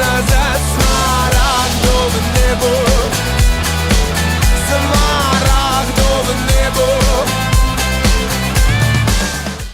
на засмарагдове небо.